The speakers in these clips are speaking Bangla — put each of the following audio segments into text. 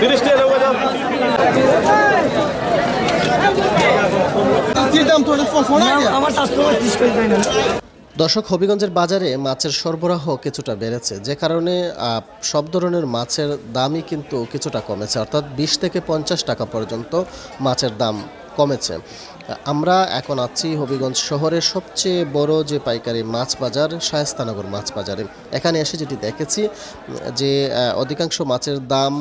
তিরিশ টাকা দেবো দর্শক হবিগঞ্জের বাজারে মাছের সরবরাহ কিছুটা বেড়েছে। যে কারণে সব ধরনের মাছের দামই কিন্তু কিছুটা কমেছে। অর্থাৎ বিশ থেকে পঞ্চাশ টাকা পর্যন্ত মাছের দাম কমেছে। আমরা এখন আছি হবিগঞ্জ শহরের সবচেয়ে বড় যে পাইকারি মাছ বাজার, শায়স্তানগর মাছ বাজারে। এখানে এসে যেটি দেখেছি, যে অধিকাংশ মাছের দাম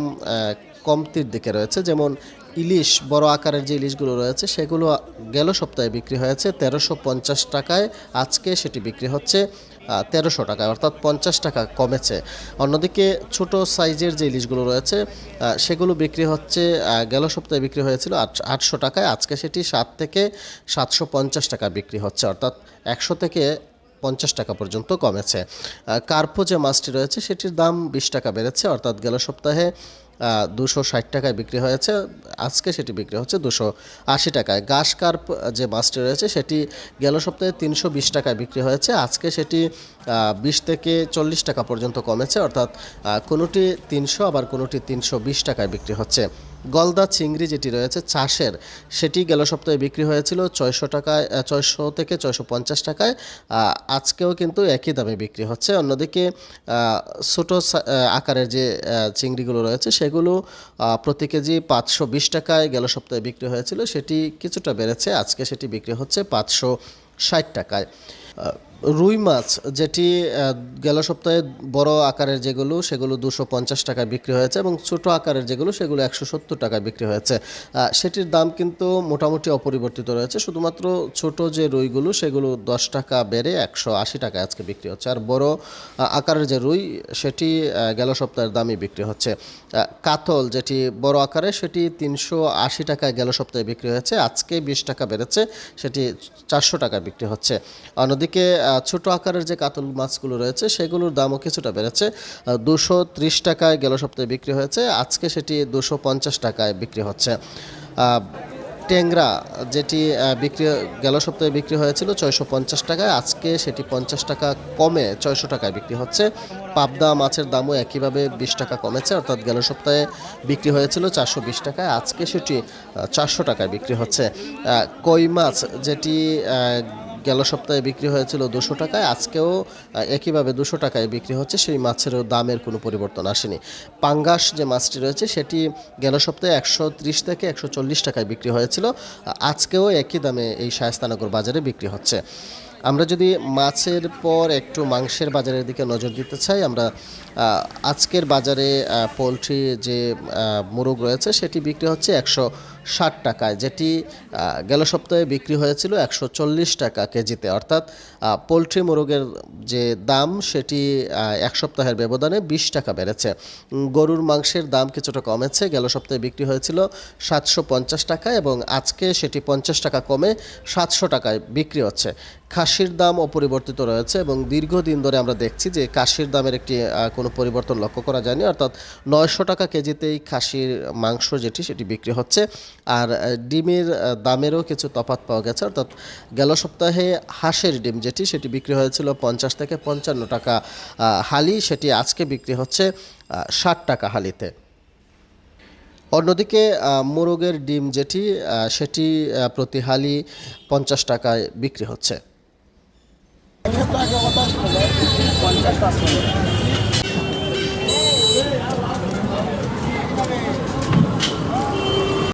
কমতির দিকে রয়েছে। যেমন ইলিশ, বড় আকারের যে ইলিশগুলো রয়েছে, সেগুলো গেল সপ্তাহে বিক্রি হয়েছে তেরোশো পঞ্চাশ টাকায়। আজকে সেটি বিক্রি হচ্ছে তেরোশো টাকায়, অর্থাৎ পঞ্চাশ টাকা কমেছে। অন্যদিকে ছোট সাইজের যে ইলিশগুলো রয়েছে সেগুলো বিক্রি হচ্ছে গেল সপ্তাহে বিক্রি হয়েছিল আট- আটশো টাকায়, আজকে সেটি সাত থেকে সাতশো পঞ্চাশ টাকা বিক্রি হচ্ছে, অর্থাৎ একশো থেকে পঞ্চাশ টাকা পর্যন্ত কমেছে। কার্পো যে মাছটি রয়েছে, সেটির দাম বিশ টাকা বেড়েছে, অর্থাৎ গেল সপ্তাহে দুশো ষাট টাকায় বিক্রি হয়েছে। আজকে সেটি বিক্রি হচ্ছে দুশো আশি টাকায়। গাস কার্প যে মাছটি রয়েছে, সেটি গেল সপ্তাহে তিনশো বিশ টাকায় বিক্রি হয়েছে। আজকে সেটি বিশ থেকে চল্লিশ টাকা পর্যন্ত কমেছে। অর্থাৎ কোনোটি তিনশো আবার কোনোটি তিনশো বিশ টাকায় বিক্রি হচ্ছে। গলদা চিংড়ি যেটি রয়েছে চাষের, সেটি গেল সপ্তাহে বিক্রি হয়েছিল ছয়শো টাকায় ছয়শো থেকে ছয়শো পঞ্চাশ টাকায়। আজকেও কিন্তু একই দামে বিক্রি হচ্ছে। অন্যদিকে ছোটো আকারের যে চিংড়িগুলো রয়েছে, সেগুলো প্রতি কেজি পাঁচশো বিশ টাকায় গেল সপ্তাহে বিক্রি হয়েছিল। সেটি কিছুটা বেড়েছে, আজকে সেটি বিক্রি হচ্ছে পাঁচশো ষাট টাকায়। রুই মাছ যেটি গেল সপ্তাহে বড় আকারের যেগুলো, সেগুলো দুশো পঞ্চাশ টাকায় বিক্রি হয়েছে এবং ছোট আকারের যেগুলো, সেগুলো একশো সত্তর টাকায় বিক্রি হয়েছে। সেটির দাম কিন্তু মোটামুটি অপরিবর্তিত রয়েছে। শুধুমাত্র ছোট যে রুইগুলো, সেগুলো দশ টাকা বেড়ে একশো আশি টাকায় আজকে বিক্রি হচ্ছে। আর বড় আকারের যে রুই, সেটি গেল সপ্তাহের দামই বিক্রি হচ্ছে। কাতল যেটি বড় আকারে, সেটি তিনশো আশি টাকায় গেল সপ্তাহে বিক্রি হয়েছে। আজকে বিশ টাকা বেড়েছে, সেটি চারশো টাকায় বিক্রি হচ্ছে। অন্যদিকে ছোট আকারের যে কাতল মাছগুলো রয়েছে, সেগুলোর দামও কিছুটা বেড়েছে। দুশো ত্রিশ টাকায় গেল সপ্তাহে বিক্রি হয়েছে। আজকে সেটি দুশো পঞ্চাশ টাকায় বিক্রি হচ্ছে। ট্যাংরা যেটি বিক্রি, গেল সপ্তাহে বিক্রি হয়েছিল ছয়শো পঞ্চাশ টাকায়। আজকে সেটি পঞ্চাশ টাকা কমে ছয়শো টাকায় বিক্রি হচ্ছে। পাবদা মাছের দামও একইভাবে বিশ টাকা কমেছে, অর্থাৎ গেল সপ্তাহে বিক্রি হয়েছিল চারশো বিশ টাকায়। আজকে সেটি চারশো টাকায় বিক্রি হচ্ছে। কই মাছ যেটি গেল সপ্তাহে বিক্রি হয়েছিল দুশো টাকায়, আজকেও একইভাবে দুশো টাকায় বিক্রি হচ্ছে, সেই মাছেরও দামের কোনো পরিবর্তন আসেনি। পাঙ্গাস যে মাছটি রয়েছে, সেটি গেল সপ্তাহে একশো ত্রিশ থেকে একশো চল্লিশ টাকায় বিক্রি হয়েছিল, আজকেও একই দামে এই শায়স্তানগর বাজারে বিক্রি হচ্ছে। আমরা যদি মাছের পর একটু মাংসের বাজারের দিকে নজর দিতে চাই, আমরা আজকের বাজারে পোলট্রি যে মোরগ রয়েছে সেটি বিক্রি হচ্ছে একশো ষাট টাকায়, যেটি গেল সপ্তাহে বিক্রি হয়েছিল একশো চল্লিশ টাকা কেজিতে। অর্থাৎ পোলট্রি মোরগের যে দাম সেটি এক সপ্তাহের ব্যবধানে বিশ টাকা বেড়েছে। গরুর মাংসের দাম কিছুটা কমেছে, গেল সপ্তাহে বিক্রি হয়েছিল সাতশো পঞ্চাশ টাকা এবং আজকে সেটি পঞ্চাশ টাকা কমে সাতশো টাকায় বিক্রি হচ্ছে। খাসির দাম অপরিবর্তিত রয়েছে এবং দীর্ঘদিন ধরে আমরা দেখছি যে খাসির দামের একটি কোনো পরিবর্তন লক্ষ্য করা যায়নি। অর্থাৎ নয়শো টাকা কেজিতেই খাসির মাংস যেটি, সেটি বিক্রি হচ্ছে। আর ডিমের দামেরও কিছু তফাৎ পাওয়া গেছে। অর্থাৎ গেল সপ্তাহে হাঁসের ডিম যেটি, সেটি বিক্রি হয়েছিল পঞ্চাশ থেকে পঞ্চান্ন টাকা হালি। সেটি আজকে বিক্রি হচ্ছে ষাট টাকা হালিতে। অন্যদিকে মোরগের ডিম যেটি সেটি প্রতি হালি পঞ্চাশ টাকায় বিক্রি হচ্ছে। পঞ্চাশ পাঁচশো